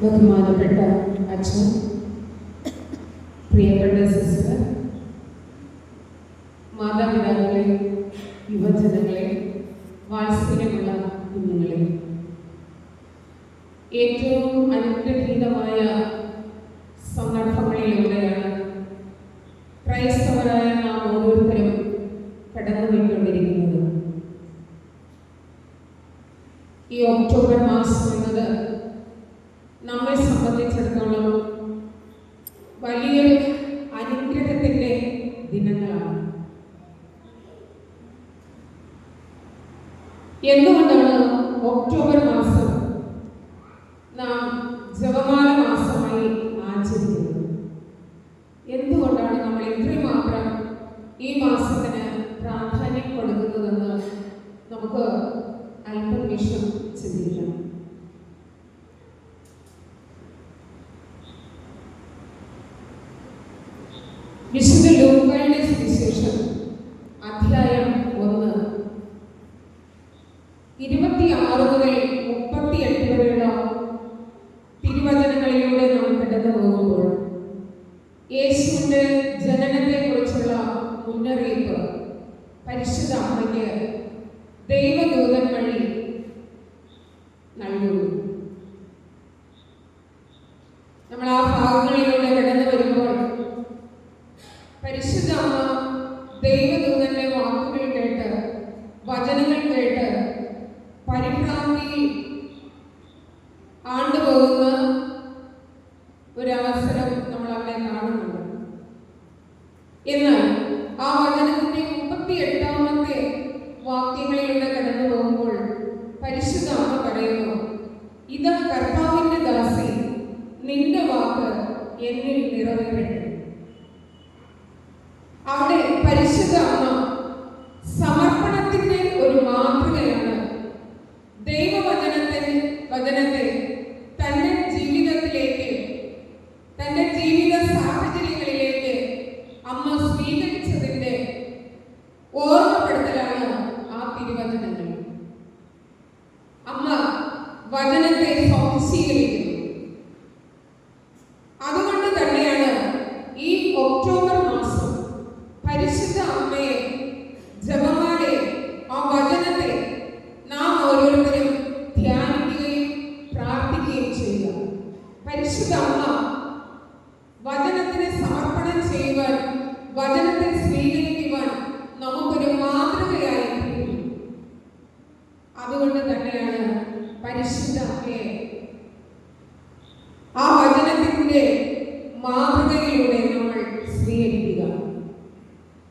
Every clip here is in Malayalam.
ബഹുമാനപ്പെട്ട അച്ഛൻ പ്രിയപ്പെട്ട സിസ്റ്റർ മാതാപിതാക്കളെ യുവജനങ്ങളെ വാത്സല്യമുള്ള കുഞ്ഞുങ്ങളെ. ഏറ്റവും അനുഗ്രഹീതമായ സന്ദർഭങ്ങളിലൂടെയാണ് ക്രൈസ്തവരായ നാം ഓരോരുത്തരും കടന്നുപോയിക്കൊണ്ടിരിക്കുന്നത്. ഈ ഒക്ടോബർ മാസം എന്നത് നമ്മെ സംബന്ധിച്ചിടത്തോളം വലിയൊരു അനുഗ്രഹത്തിന്റെ ദിനങ്ങളാണ്. എന്തുകൊണ്ടാണ് പരിശുദ്ധ അമ്മയ്ക്ക് ദൈവദൂതന്മാർ ഇതാ കർത്താവിന്റെ ദാസി. നിന്റെ വാക്ക് എന്നിൽ നിറവേറട്ടെ.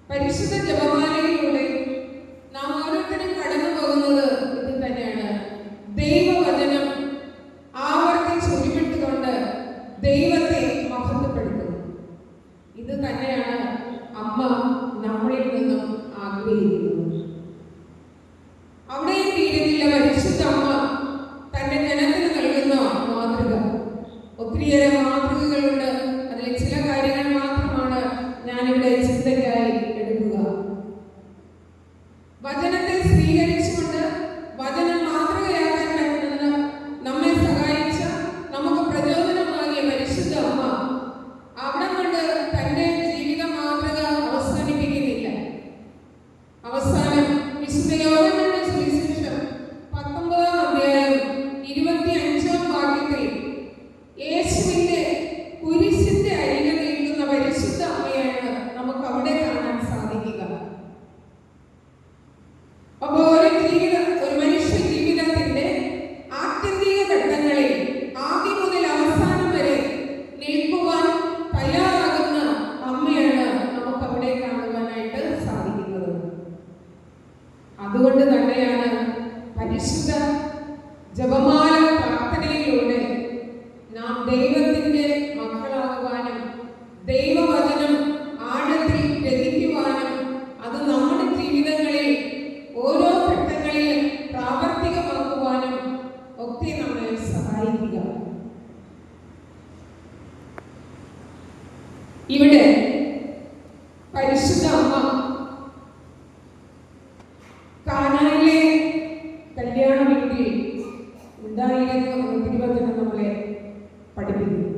പരിശുദ്ധ ജപമാലയിലൂടെ നാം ഓരോരുത്തരും കടന്നു പോകുന്നത് ഖജനായിലേക്ക് തിരുവചനം നമ്മളെ പഠിപ്പിക്കുന്നു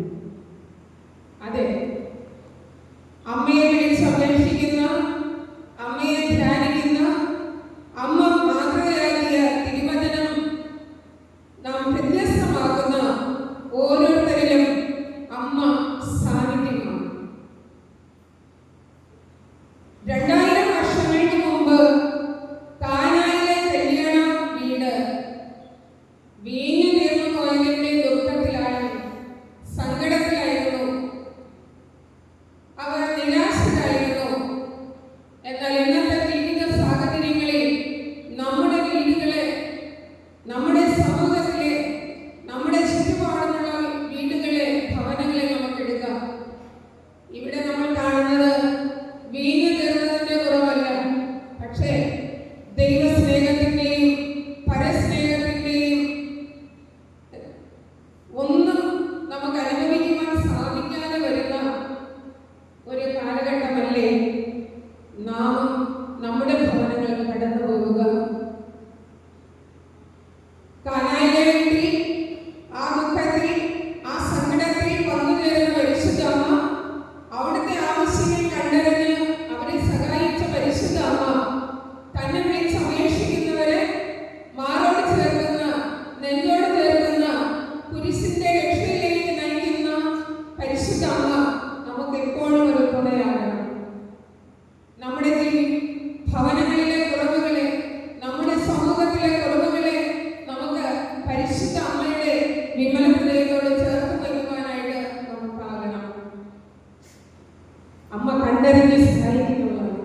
തന്നെ സ്മരിക്കുന്നുള്ളതാണ്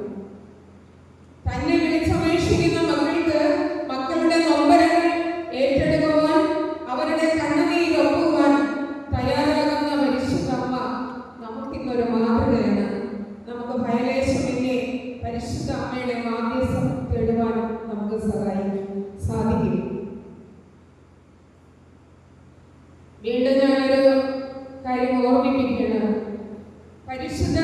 തന്നെ വിളിച്ചപേക്ഷിക്കുന്ന മകൾക്ക് മക്കളുടെ നൊമ്പരങ്ങൾ ഏറ്റെടുക്കുവാൻ അവരുടെ കണ്ണുനീർ ഒപ്പുവാൻ തയ്യാറാകുന്ന പരിശുദ്ധ അമ്മ നമുക്കിന്നൊരു മാതൃകയാണ്. നമുക്ക് ഭയലേശമില്ലേ? പരിശുദ്ധ അമ്മയുടെ മാധ്യസം തേടുവാൻ നമുക്ക് സഹായിക്കും സാധിക്കും. വീണ്ടും ഞാനൊരു കാര്യം ഓർമ്മിപ്പിക്കുകയാണ്. പരിശുദ്ധ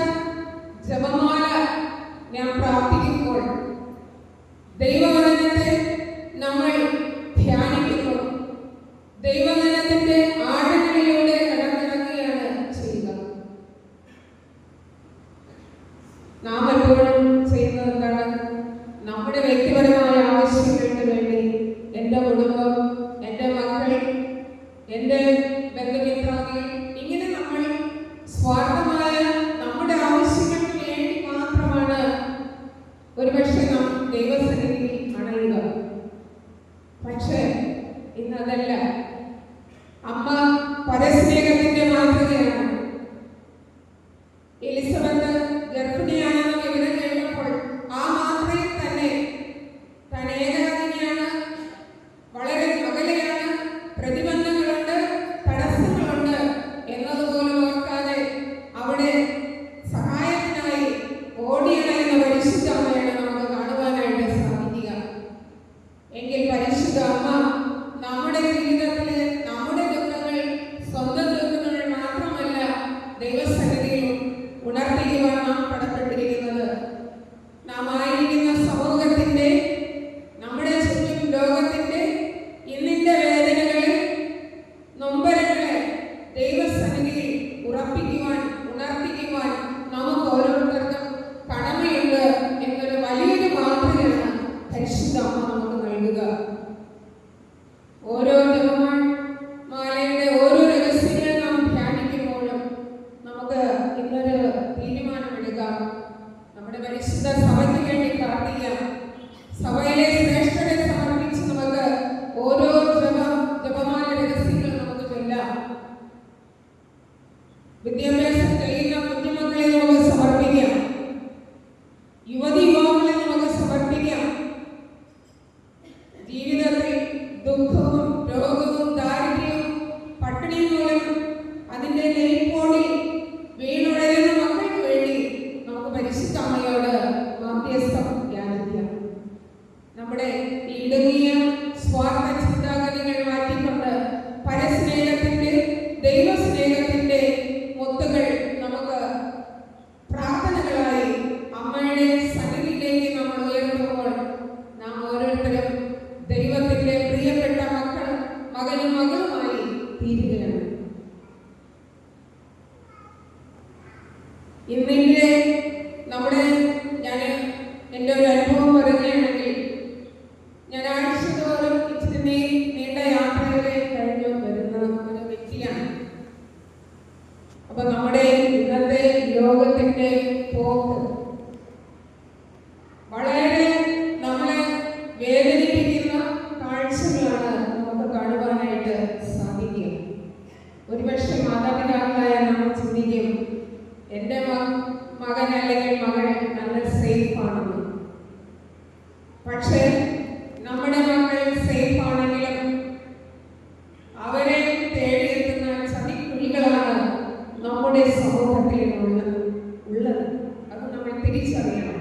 അറിയണം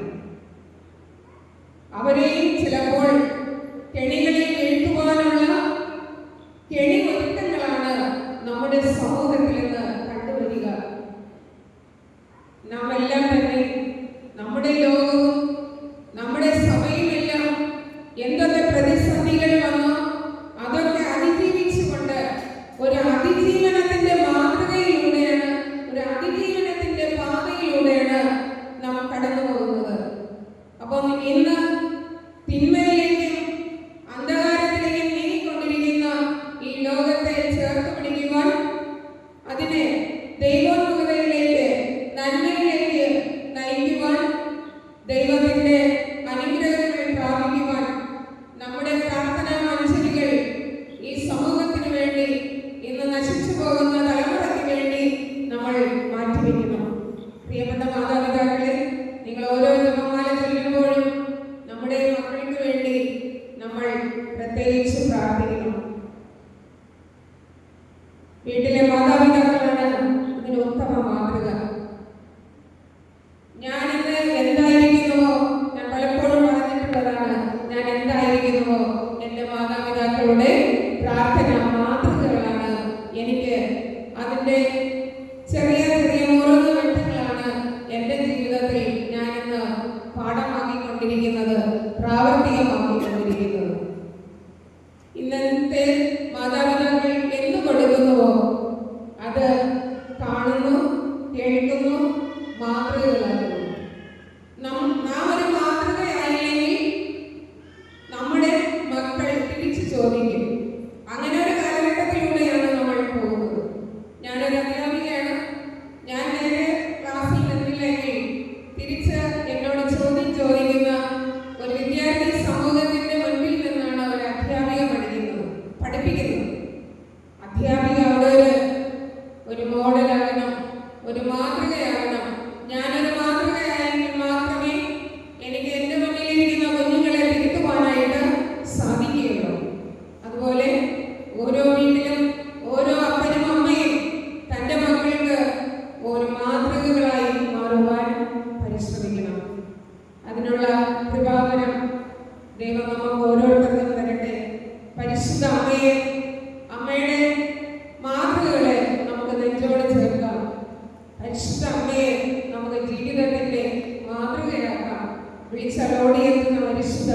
അവരെ പ്രാർത്ഥന മാതൃകകളാണ് എനിക്ക് ജീവിതത്തിന്റെ മാതൃകയാക്കാം വിളിച്ചലോടിയെത്തുന്ന പരിശുദ്ധ